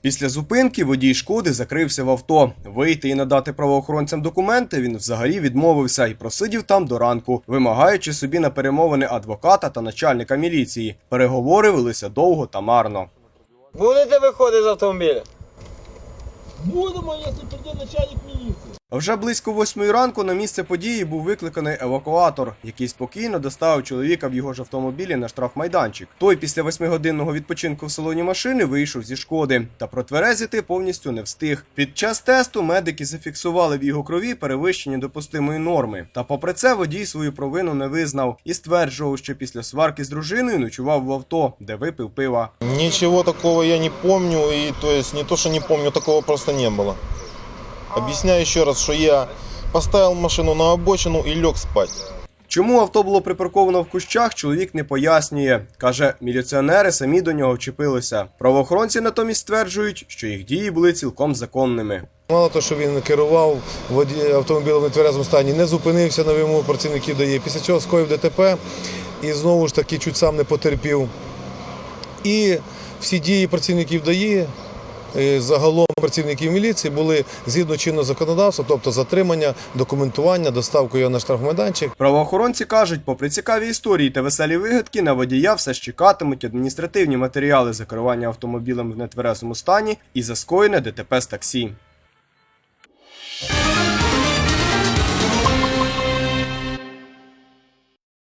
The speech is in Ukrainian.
Після зупинки водій шкоди закрився в авто. Вийти і надати правоохоронцям документи він взагалі відмовився і просидів там до ранку, вимагаючи собі на перемовини адвоката та начальника міліції. Переговори велися довго та марно. Будете виходити з автомобіля? Будемо, якщо прийде начальник міліції. Вже близько восьмої ранку на місце події був викликаний евакуатор, який спокійно доставив чоловіка в його ж автомобілі на штрафмайданчик. Той після восьмигодинного відпочинку в салоні машини вийшов зі шкоди, та протверезити повністю не встиг. Під час тесту медики зафіксували в його крові перевищення допустимої норми. Та попри це водій свою провину не визнав і стверджував, що після сварки з дружиною ночував в авто, де випив пива. Ничего такого я не помню, и то есть не то, что не помню, такого просто не было. Объясняю еще раз, что я поставил машину на обочину и лег спать. Чому авто було припарковано в кущах, чоловік не пояснює. Каже, міліціонери самі до нього вчепилися. Правоохоронці натомість стверджують, що їх дії були цілком законними. Мало того, що він керував автомобілем в нетверезому стані, не зупинився на вимогу працівників ДАІ, після чого скоїв ДТП і знову ж таки чуть сам не потерпів. І всі дії працівників ДАІ, е, загалом працівників міліції були згідно чинного законодавства, тобто затримання, документування, доставку його на штрафмайданчик. Правоохоронці кажуть, попри цікаві історії та веселі вигадки, на водія все ж чекатимуть адміністративні матеріали за керування автомобілем в нетверезому стані і за скоєне ДТП з таксі.